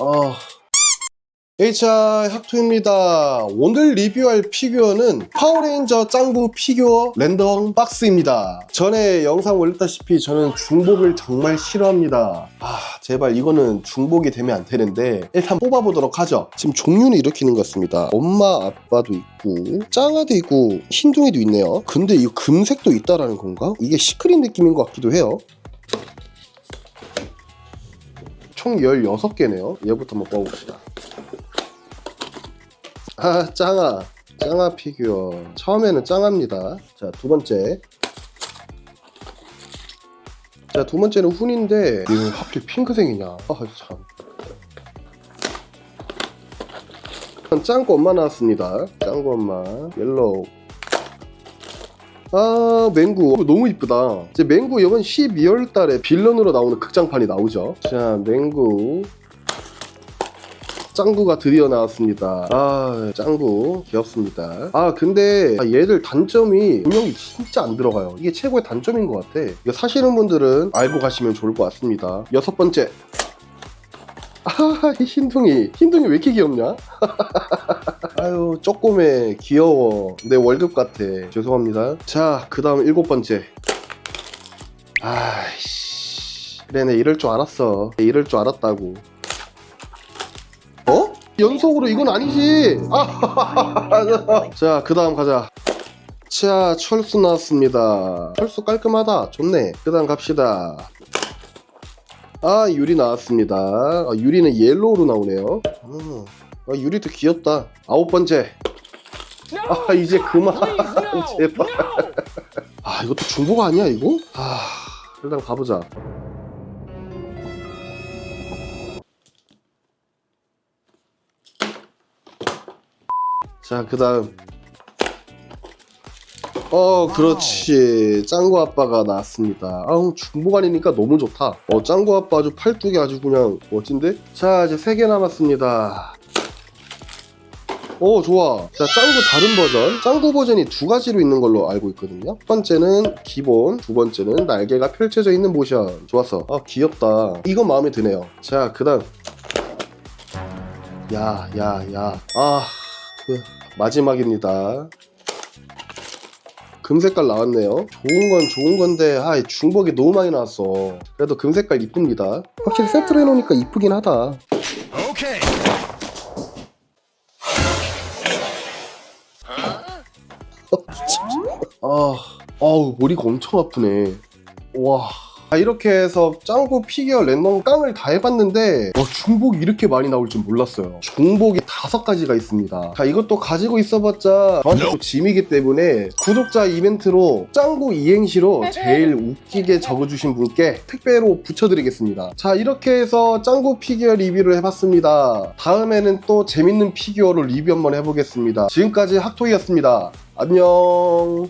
아. HI 학투입니다. 오늘 리뷰할 피규어는 파워레인저 짱구 피규어 랜덤 박스입니다. 전에 영상 올렸다시피 저는 중복을 정말 싫어합니다. 아, 제발 이거는 중복이 되면 안 되는데 일단 뽑아보도록 하죠. 지금 종류는 이렇게 있는 것 같습니다. 엄마, 아빠도 있고 짱아도 있고 흰둥이도 있네요. 근데 이 금색도 있다라는 건가? 이게 시크릿 느낌인 것 같기도 해요. 총 16개네요. 얘부터 한번 뽑아봅시다. 아, 짱아. 짱아 피규어. 처음에는 짱아입니다. 자, 두 번째. 자, 두 번째는 훈인데, 왜 하필 핑크색이냐. 아, 참. 짱구 엄마 나왔습니다. 짱구 엄마. 옐로우. 아, 맹구. 어, 너무 이쁘다. 이제 맹구 이번 12월 달에 빌런으로 나오는 극장판이 나오죠. 자, 맹구. 짱구가 드디어 나왔습니다. 아, 짱구 귀엽습니다. 아, 근데 아, 얘들 단점이 분명히 진짜 안 들어가요. 이게 최고의 단점인 것 같아. 이거 사시는 분들은 알고 가시면 좋을 것 같습니다. 여섯 번째. 아, 이 흰둥이. 흰둥이 왜 이렇게 귀엽냐? 아유, 쪼꼬매 귀여워. 내 월급 같아. 죄송합니다. 자, 그 다음 일곱 번째. 아이씨. 그래, 내 이럴 줄 알았어. 이럴 줄 알았다고. 어? 연속으로 이건 아니지. 아, 자, 그 다음 가자. 자, 철수 나왔습니다. 철수 깔끔하다. 좋네. 그 다음 갑시다. 아, 유리 나왔습니다. 아, 유리는 옐로우로 나오네요. 음, 아, 유리도 귀엽다. 아홉 번째. 아, 이제 그만. 제발. 아, 이것도 중복 아니야, 이거? 아, 일단 가보자. 자, 그 다음. 어, 그렇지. 짱구 아빠가 나왔습니다. 아우, 중복 아니니까 너무 좋다. 어, 짱구 아빠 아주 팔뚝이 아주 그냥 멋진데? 자, 이제 세 개 남았습니다. 오, 좋아. 자, 짱구 다른 버전. 짱구 버전이 두 가지로 있는 걸로 알고 있거든요. 첫 번째는 기본, 두 번째는 날개가 펼쳐져 있는 모션. 좋았어. 아, 귀엽다. 이거 마음에 드네요. 자, 그 다음. 야, 야, 야. 아, 그, 마지막입니다. 금색깔 나왔네요. 좋은 건 좋은 건데, 아, 중복이 너무 많이 나왔어. 그래도 금색깔 이쁩니다. 확실히 세트로 해놓으니까 이쁘긴 하다. Okay. 아, 아우, 머리가 엄청 아프네. 와. 아, 이렇게 해서 짱구 피규어 랜덤 깡을 다 해봤는데 와, 중복이 이렇게 많이 나올 줄 몰랐어요. 중복이 다섯 가지가 있습니다. 자, 이것도 가지고 있어봤자 저한테 또 짐이기 때문에 구독자 이벤트로 짱구 이행시로 제일 웃기게 적어주신 분께 택배로 붙여드리겠습니다. 자, 이렇게 해서 짱구 피규어 리뷰를 해봤습니다. 다음에는 또 재밌는 피규어로 리뷰 한번 해보겠습니다. 지금까지 학토이였습니다. 안녕.